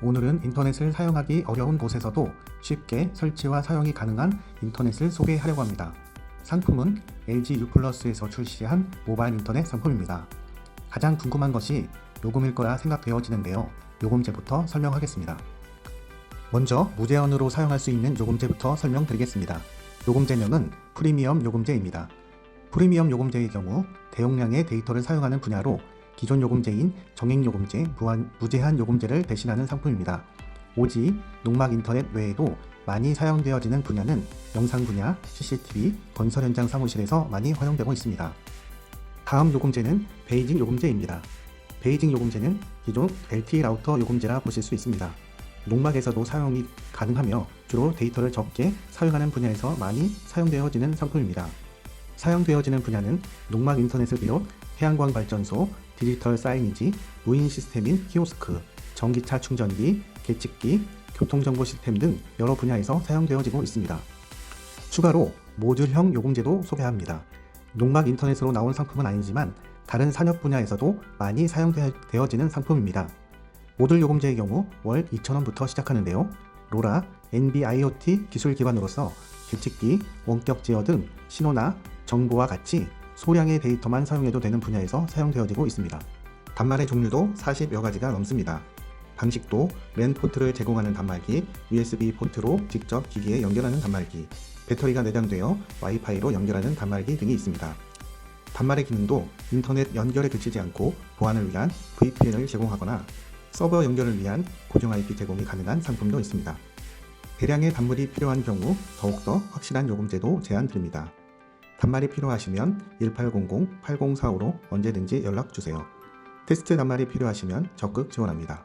오늘은 인터넷을 사용하기 어려운 곳에서도 쉽게 설치와 사용이 가능한 인터넷을 소개하려고 합니다. 상품은 LG U+에서 출시한 모바일 인터넷 상품입니다. 가장 궁금한 것이 요금일 거라 생각되어지는데요. 요금제부터 설명하겠습니다. 먼저 무제한으로 사용할 수 있는 요금제부터 설명드리겠습니다. 요금제명은 프리미엄 요금제입니다. 프리미엄 요금제의 경우 대용량의 데이터를 사용하는 분야로 기존 요금제인 정액 요금제, 무한, 무제한 요금제를 대신하는 상품입니다. 오직 농막 인터넷 외에도 많이 사용되어지는 분야는 영상 분야, CCTV, 건설 현장 사무실에서 많이 활용되고 있습니다. 다음 요금제는 베이징 요금제입니다. 베이징 요금제는 기존 LTE 라우터 요금제라 보실 수 있습니다. 농막에서도 사용이 가능하며 주로 데이터를 적게 사용하는 분야에서 많이 사용되어지는 상품입니다. 사용되어지는 분야는 농막 인터넷을 비롯 태양광 발전소, 디지털 사이니지, 무인 시스템인 키오스크, 전기차 충전기, 계측기, 교통정보 시스템 등 여러 분야에서 사용되어지고 있습니다. 추가로 모듈형 요금제도 소개합니다. 농막 인터넷으로 나온 상품은 아니지만 다른 산업 분야에서도 많이 사용되어지는 상품입니다. 모듈 요금제의 경우 월 2,000원부터 시작하는데요. 로라, NB-IoT 기술 기반으로서 계측기, 원격 제어 등 신호나 정보와 같이 소량의 데이터만 사용해도 되는 분야에서 사용되어지고 있습니다. 단말의 종류도 40여 가지가 넘습니다. 방식도 랜 포트를 제공하는 단말기, USB 포트로 직접 기기에 연결하는 단말기, 배터리가 내장되어 와이파이로 연결하는 단말기 등이 있습니다. 단말의 기능도 인터넷 연결에 그치지 않고 보안을 위한 VPN을 제공하거나 서버 연결을 위한 고정 IP 제공이 가능한 상품도 있습니다. 대량의 단물이 필요한 경우 더욱더 확실한 요금제도 제안드립니다. 단말이 필요하시면 1800-8045로 언제든지 연락 주세요. 테스트 단말이 필요하시면 적극 지원합니다.